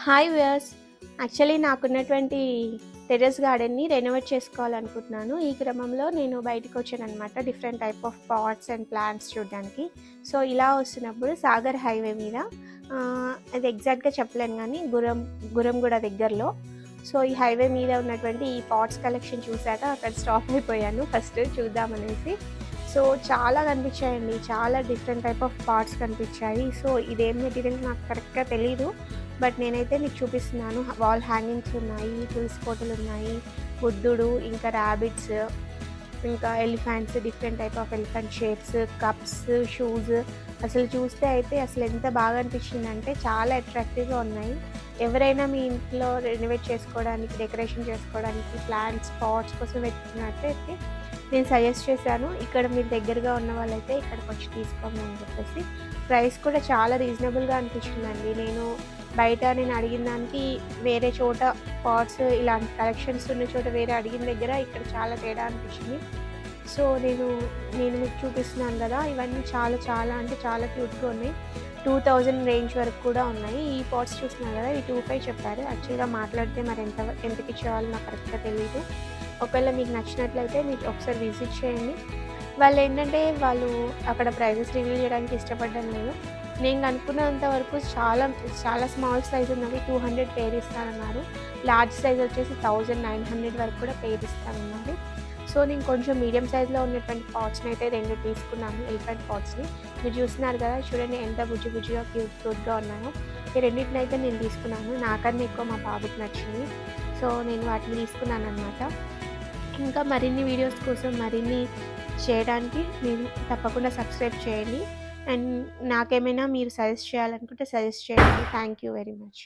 Hi viewers. Actually నాకున్నటువంటి terrace గార్డెన్ని renovate చేసుకోవాలనుకుంటున్నాను. ఈ క్రమంలో నేను బయటకు వచ్చాను అనమాట different type of pots and plants చూడడానికి. సో ఇలా వస్తున్నప్పుడు సాగర్ హైవే మీద అది ఎగ్జాక్ట్గా చెప్పలేను కానీ గురం గురంగూడ దగ్గరలో. సో ఈ హైవే మీద ఉన్నటువంటి ఈ పాట్స్ కలెక్షన్ చూశాక అక్కడ స్టాప్ అయిపోయాను. ఫస్ట్ చూద్దామనేసి సో చాలా కనిపించాయండి. చాలా డిఫరెంట్ టైప్ ఆఫ్ పార్ట్స్ కనిపించాయి. సో ఇదేం మెటీరియల్ నాకు కరెక్ట్గా తెలీదు. బట్ నేనైతే మీకు చూపిస్తున్నాను. వాల్ హ్యాంగింగ్స్ ఉన్నాయి తులసి కోటలు ఉన్నాయి బుద్ధుడు ఇంకా ర్యాబిట్స్ ఇంకా elephants different type of elephant shapes cups shoes అసలు చూస్తే అయితే అసలు ఎంత బాగా అనిపించిందంటే చాలా అట్రాక్టివ్గా ఉన్నాయి. ఎవరైనా మీ ఇంట్లో రెనోవేట్ చేసుకోవడానికి డెకరేషన్ చేసుకోవడానికి ప్లాంట్స్ పాట్స్ కోసం వెతుకున్నట్టయితే నేను సజెస్ట్ చేశాను. ఇక్కడ మీరు దగ్గరగా ఉన్న వాళ్ళైతే ఇక్కడికి వచ్చి తీసుకోండి అని చెప్పేసి. ప్రైస్ కూడా చాలా రీజనబుల్గా అనిపించిందండి నేను బయట నేను అడిగిన దానికి వేరే చోట పాట్స్ ఇలాంటి కలెక్షన్స్ ఉన్న చోట వేరే అడిగిన దగ్గర ఇక్కడ చాలా తేడా అనిపించింది సో నేను నేను మీకు చూపిస్తున్నాను కదా ఇవన్నీ చాలా చాలా అంటే చాలా క్యూట్గా ఉన్నాయి. టూ థౌజండ్ రేంజ్ వరకు కూడా ఉన్నాయి. ఈ పాట్స్ చూస్తున్నారు కదా ఈ టూ ఫైవ్ చెప్పారు. యాక్చువల్గా మాట్లాడితే మరి ఎంత ఎంతకి చేయాలో నాకు కరెక్ట్గా తెలియదు ఒకవేళ మీకు నచ్చినట్లయితే మీరు ఒకసారి విజిట్ చేయండి. వాళ్ళు ఏంటంటే వాళ్ళు అక్కడ ప్రైజెస్ రివీల్ చేయడానికి ఇష్టపడడం లేదు. నేను అనుకున్నంత వరకు చాలా చాలా స్మాల్ సైజ్ ఉన్నవి టూ హండ్రెడ్ పేర్ ఇస్తానన్నారు. లార్జ్ సైజ్ వచ్చేసి థౌజండ్ నైన్ హండ్రెడ్ వరకు కూడా పేర్ ఇస్తానన్నారు. సో నేను కొంచెం మీడియం సైజ్లో ఉన్నటువంటి పాట్స్ని అయితే రెండు తీసుకున్నాను ఎలిఫెంట్ పాట్స్ని మీరు చూస్తున్నారు కదా చూడండి ఎంత బుజ్జి బుజ్జిగా క్యూట్ క్యూట్గా ఉన్నానో ఈ రెండింటిని అయితే నేను తీసుకున్నాను. నాకన్నా ఎక్కువ మా బాబుకి నచ్చింది. సో నేను వాటిని తీసుకున్నాను అనమాట ఇంకా మరిన్ని వీడియోస్ కోసం మరిన్ని చేయడానికి మీరు తప్పకుండా సబ్స్క్రైబ్ చేయండి. అండ్ నాకేమైనా మీరు సజెస్ట్ చేయాలనుకుంటే సజెస్ట్ చేయండి. Thank you very much.